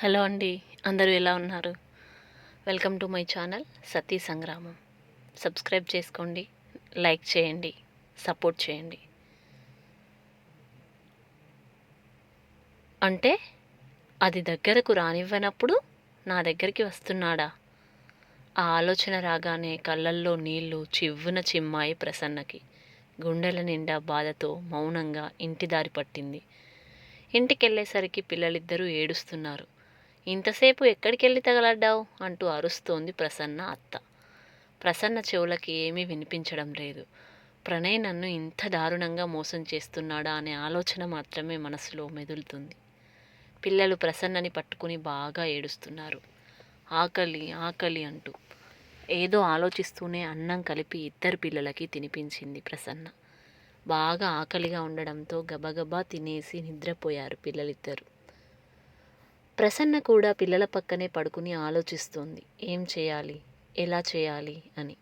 Hello అండి అందరూ ఎలా ఉన్నారు? Welcome to my channel Sati Sangramam. Subscribe చేసుకోండి లైక్ చేయండి సపోర్ట్ చేయండి. అంటే అది దగ్గరకు రానివ్వనప్పుడు నా దగ్గరికి వస్తున్నాడా? ఆ ఆలోచన రాగానే కళ్ళల్లో నీళ్ళు చివ్వున చిమ్మాయి ప్రసన్నకి. గుండెల నిండా బాధతో మౌనంగా ఇంటి దారి పట్టింది. ఇంటికెళ్ళేసరికి పిల్లలిద్దరూ ఏడుస్తున్నారు. ఇంతసేపు ఎక్కడికెళ్ళి తగలడ్డావు? అంటూ అరుస్తోంది ప్రసన్న అత్త. ప్రసన్న చెవులకి ఏమీ వినిపించడం లేదు. ప్రణయ్ నన్ను ఇంత దారుణంగా మోసం చేస్తున్నాడా అనే ఆలోచన మాత్రమే మనసులో మెదులుతుంది. పిల్లలు ప్రసన్నని పట్టుకుని బాగా ఏడుస్తున్నారు. ఆకలి ఆకలి అంటూ. ఏదో ఆలోచిస్తూనే అన్నం కలిపి ఇద్దరు పిల్లలకి తినిపించింది ప్రసన్న. బాగా ఆకలిగా ఉండడంతో గబగబా తినేసి నిద్రపోయారు పిల్లలిద్దరూ. ప్రసన్న కూడా పిల్లల పక్కనే పడుకుని ఆలోచిస్తోంది. ఏం చేయాలి? ఎలా చేయాలి? అని.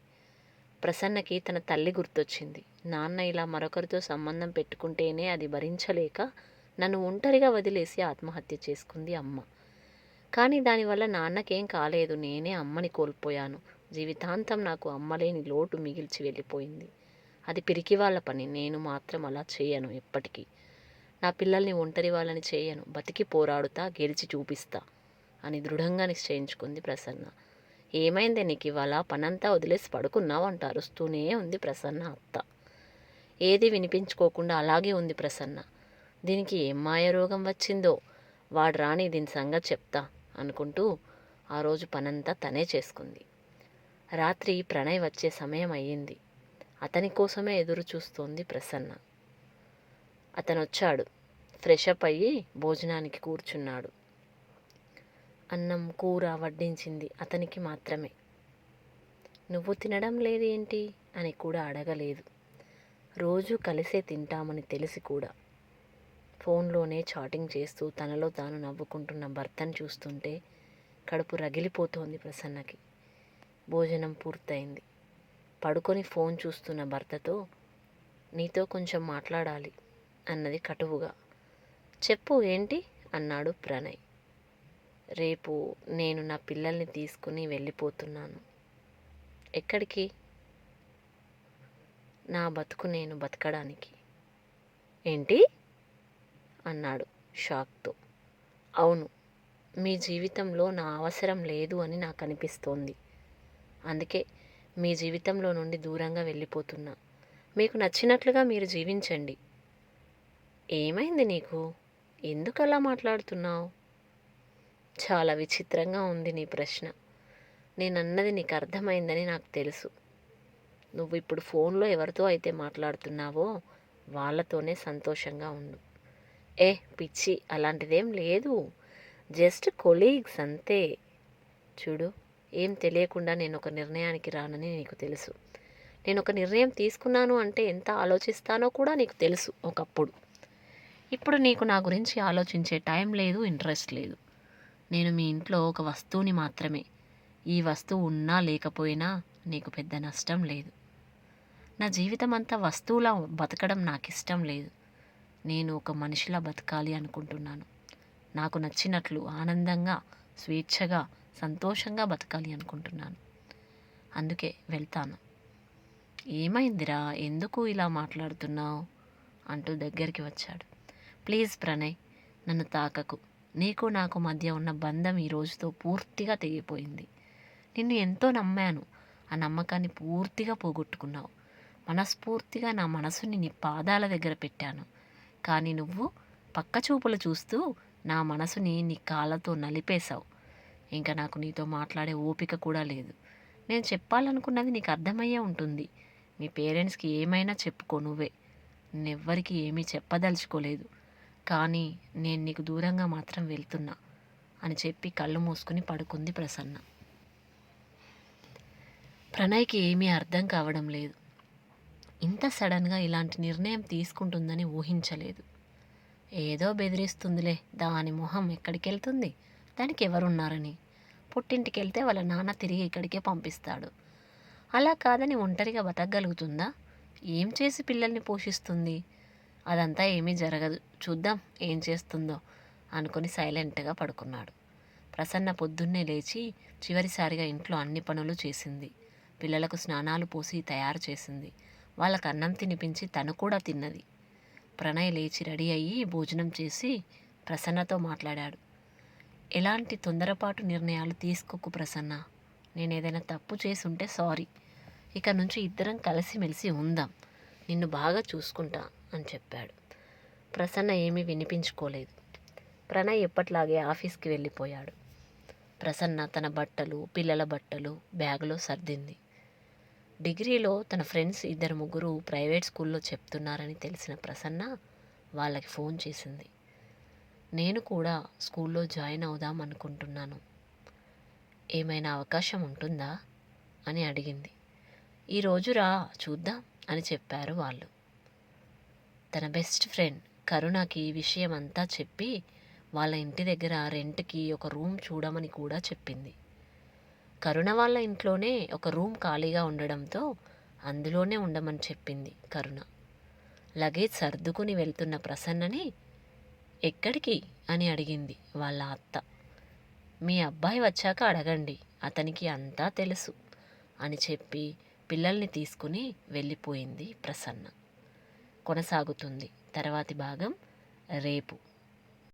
ప్రసన్నకి తన తల్లి గుర్తొచ్చింది. నాన్న ఇలా మరొకరితో సంబంధం పెట్టుకుంటేనే అది భరించలేక నన్ను ఒంటరిగా వదిలేసి ఆత్మహత్య చేసుకుంది అమ్మ. కానీ దానివల్ల నాన్నకేం కాలేదు. నేనే అమ్మని కోల్పోయాను. జీవితాంతం నాకు అమ్మలేని లోటు మిగిల్చి వెళ్ళిపోయింది. అది పిరికి వాళ్ళ పని. నేను మాత్రం అలా చేయను ఎప్పటికీ. నా పిల్లల్ని ఒంటరి వాళ్ళని చేయను. బతికి పోరాడుతా గెలిచి చూపిస్తా అని దృఢంగా నిశ్చయించుకుంది ప్రసన్న. ఏమైంది నీకు ఇవాళ? పనంతా వదిలేసి పడుకున్నావంట అరుస్తూనే ఉంది ప్రసన్న అత్త. ఏది వినిపించుకోకుండా అలాగే ఉంది ప్రసన్న. దీనికి ఏం మాయ రోగం వచ్చిందో? వాడు రాని దీని సంగతి చెప్తా అనుకుంటూ ఆ రోజు పనంతా తనే చేసుకుంది. రాత్రి ప్రణయ్ వచ్చే సమయం అయ్యింది. అతని కోసమే ఎదురు చూస్తోంది ప్రసన్న. అతను వచ్చాడు ఫ్రెష్ అప్ అయ్యి భోజనానికి కూర్చున్నాడు. అన్నం కూర వడ్డించింది అతనికి మాత్రమే. నువ్వు తినడం లేదేంటి? అని కూడా అడగలేదు. రోజు కలిసే తింటామని తెలిసి కూడా. ఫోన్లోనే చాటింగ్ చేస్తూ తనలో తాను నవ్వుకుంటున్న భర్తను చూస్తుంటే కడుపు రగిలిపోతోంది ప్రసన్నకి. భోజనం పూర్తయింది. పడుకొని ఫోన్ చూస్తున్న భర్తతో నీతో కొంచెం మాట్లాడాలి. అన్నది కటువుగా. చెప్పు ఏంటి? అన్నాడు ప్రణయ్. రేపు నేను నా పిల్లల్ని తీసుకుని వెళ్ళిపోతున్నాను. ఎక్కడికి? నా బతుకు నేను బతకడానికి. ఏంటి? అన్నాడు షాక్తో. అవును మీ జీవితంలో నా అవసరం లేదు అని నాకు అనిపిస్తోంది. అందుకే మీ జీవితంలో నుండి దూరంగా వెళ్ళిపోతున్నా. మీకు నచ్చినట్లుగా మీరు జీవించండి. ఏమైంది నీకు? ఎందుకు అలా మాట్లాడుతున్నావు? చాలా విచిత్రంగా ఉంది నీ ప్రశ్న. నేను అన్నది నీకు అర్థమైందని నాకు తెలుసు. నువ్వు ఇప్పుడు ఫోన్లో ఎవరితో అయితే మాట్లాడుతున్నావో వాళ్ళతోనే సంతోషంగా ఉండు. ఏ పిచ్చి అలాంటిదేం లేదు. జస్ట్ కొలీగ్స్ అంతే. చూడు ఏం తెలియకుండా నేను ఒక నిర్ణయానికి రానని నీకు తెలుసు. నేను ఒక నిర్ణయం తీసుకున్నాను అంటే ఎంత ఆలోచిస్తానో కూడా నీకు తెలుసు ఒకప్పుడు. ఇప్పుడు నీకు నా గురించి ఆలోచించే టైం లేదు ఇంట్రెస్ట్ లేదు. నేను మీ ఇంట్లో ఒక వస్తువుని మాత్రమే. ఈ వస్తువు ఉన్నా లేకపోయినా నీకు పెద్ద నష్టం లేదు. నా జీవితం అంతా వస్తువులా బతకడం నాకు ఇష్టం లేదు. నేను ఒక మనిషిలా బతకాలి అనుకుంటున్నాను. నాకు నచ్చినట్లు ఆనందంగా స్వేచ్ఛగా సంతోషంగా బతకాలి అనుకుంటున్నాను. అందుకే వెళ్తాను. ఏమైందిరా? ఎందుకు ఇలా మాట్లాడుతున్నావు? అంటూ దగ్గరికి వచ్చాడు. ప్లీజ్ ప్రణయ్ నన్ను తాకకు. నీకు నాకు మధ్య ఉన్న బంధం ఈ రోజుతో పూర్తిగా తెగిపోయింది. నిన్ను ఎంతో నమ్మాను. ఆ నమ్మకాన్ని పూర్తిగా పోగొట్టుకున్నావు. మనస్ఫూర్తిగా నా మనసుని నీ పాదాల దగ్గర పెట్టాను. కానీ నువ్వు పక్క చూపులు చూస్తూ నా మనసుని నీ కాళ్ళతో నలిపేశావు. ఇంకా నాకు నీతో మాట్లాడే ఓపిక కూడా లేదు. నేను చెప్పాలనుకున్నది నీకు అర్థమయ్యే ఉంటుంది. మీ పేరెంట్స్కి ఏమైనా చెప్పుకో నువ్వే. నేనెవ్వరికి ఏమీ చెప్పదలుచుకోలేదు. కానీ నేను నీకు దూరంగా మాత్రం వెళ్తున్నా అని చెప్పి కళ్ళు మూసుకుని పడుకుంది ప్రసన్న. ప్రణయ్కి ఏమీ అర్థం కావడం లేదు. ఇంత సడన్గా ఇలాంటి నిర్ణయం తీసుకుంటుందని ఊహించలేదు. ఏదో బెదిరిస్తుందిలే దాని మొహం ఎక్కడికి వెళ్తుంది దానికి ఎవరున్నారని. పుట్టింటికి వెళ్తే వాళ్ళ నాన్న తిరిగి ఇక్కడికే పంపిస్తాడు. అలా కాదని ఒంటరిగా బతకగలుగుతుందా? ఏం చేసి పిల్లల్ని పోషిస్తుంది? అదంతా ఏమీ జరగదు. చూద్దాం ఏం చేస్తుందో అనుకుని సైలెంట్గా పడుకున్నాడు. ప్రసన్న పొద్దున్నే లేచి చివరిసారిగా ఇంట్లో అన్ని పనులు చేసింది. పిల్లలకు స్నానాలు పోసి తయారు చేసింది. వాళ్ళకు అన్నం తినిపించి తను కూడా తిన్నది. ప్రణయ్ లేచి రెడీ అయ్యి భోజనం చేసి ప్రసన్నతో మాట్లాడాడు. ఎలాంటి తొందరపాటు నిర్ణయాలు తీసుకోకు ప్రసన్న. నేను ఏదైనా తప్పు చేసి ఉంటే సారీ. ఇక నుంచి ఇద్దరం కలిసిమెలిసి ఉందాం. నిన్ను బాగా చూసుకుంటా. అని చెప్పాడు. ప్రసన్న ఏమీ వినిపించుకోలేదు. ప్రణయ్ ఎప్పట్లాగే ఆఫీస్కి వెళ్ళిపోయాడు. ప్రసన్న తన బట్టలు పిల్లల బట్టలు బ్యాగులో సర్దింది. డిగ్రీలో తన ఫ్రెండ్స్ ఇద్దరు ముగ్గురు ప్రైవేట్ స్కూల్లో చెప్తున్నారని తెలిసిన ప్రసన్న వాళ్ళకి ఫోన్ చేసింది. నేను కూడా స్కూల్లో జాయిన్ అవుదాం అనుకుంటున్నాను. ఏమైనా అవకాశం ఉంటుందా? అని అడిగింది. ఈరోజు రా చూద్దాం అని చెప్పారు వాళ్ళు. తన బెస్ట్ ఫ్రెండ్ కరుణకి ఈ విషయం అంతా చెప్పి వాళ్ళ ఇంటి దగ్గర రెంట్కి ఒక రూమ్ చూడమని కూడా చెప్పింది. కరుణ వాళ్ళ ఇంట్లోనే ఒక రూమ్ ఖాళీగా ఉండడంతో అందులోనే ఉండమని చెప్పింది కరుణ. లగేజ్ సర్దుకుని వెళ్తున్న ప్రసన్నని ఎక్కడికి? అని అడిగింది వాళ్ళ అత్త. మీ అబ్బాయి వచ్చాక అడగండి అతనికి అంతా తెలుసు అని చెప్పి పిల్లల్ని తీసుకుని వెళ్ళిపోయింది ప్రసన్న. కొనసాగుతుంది. తర్వాతి భాగం రేపు.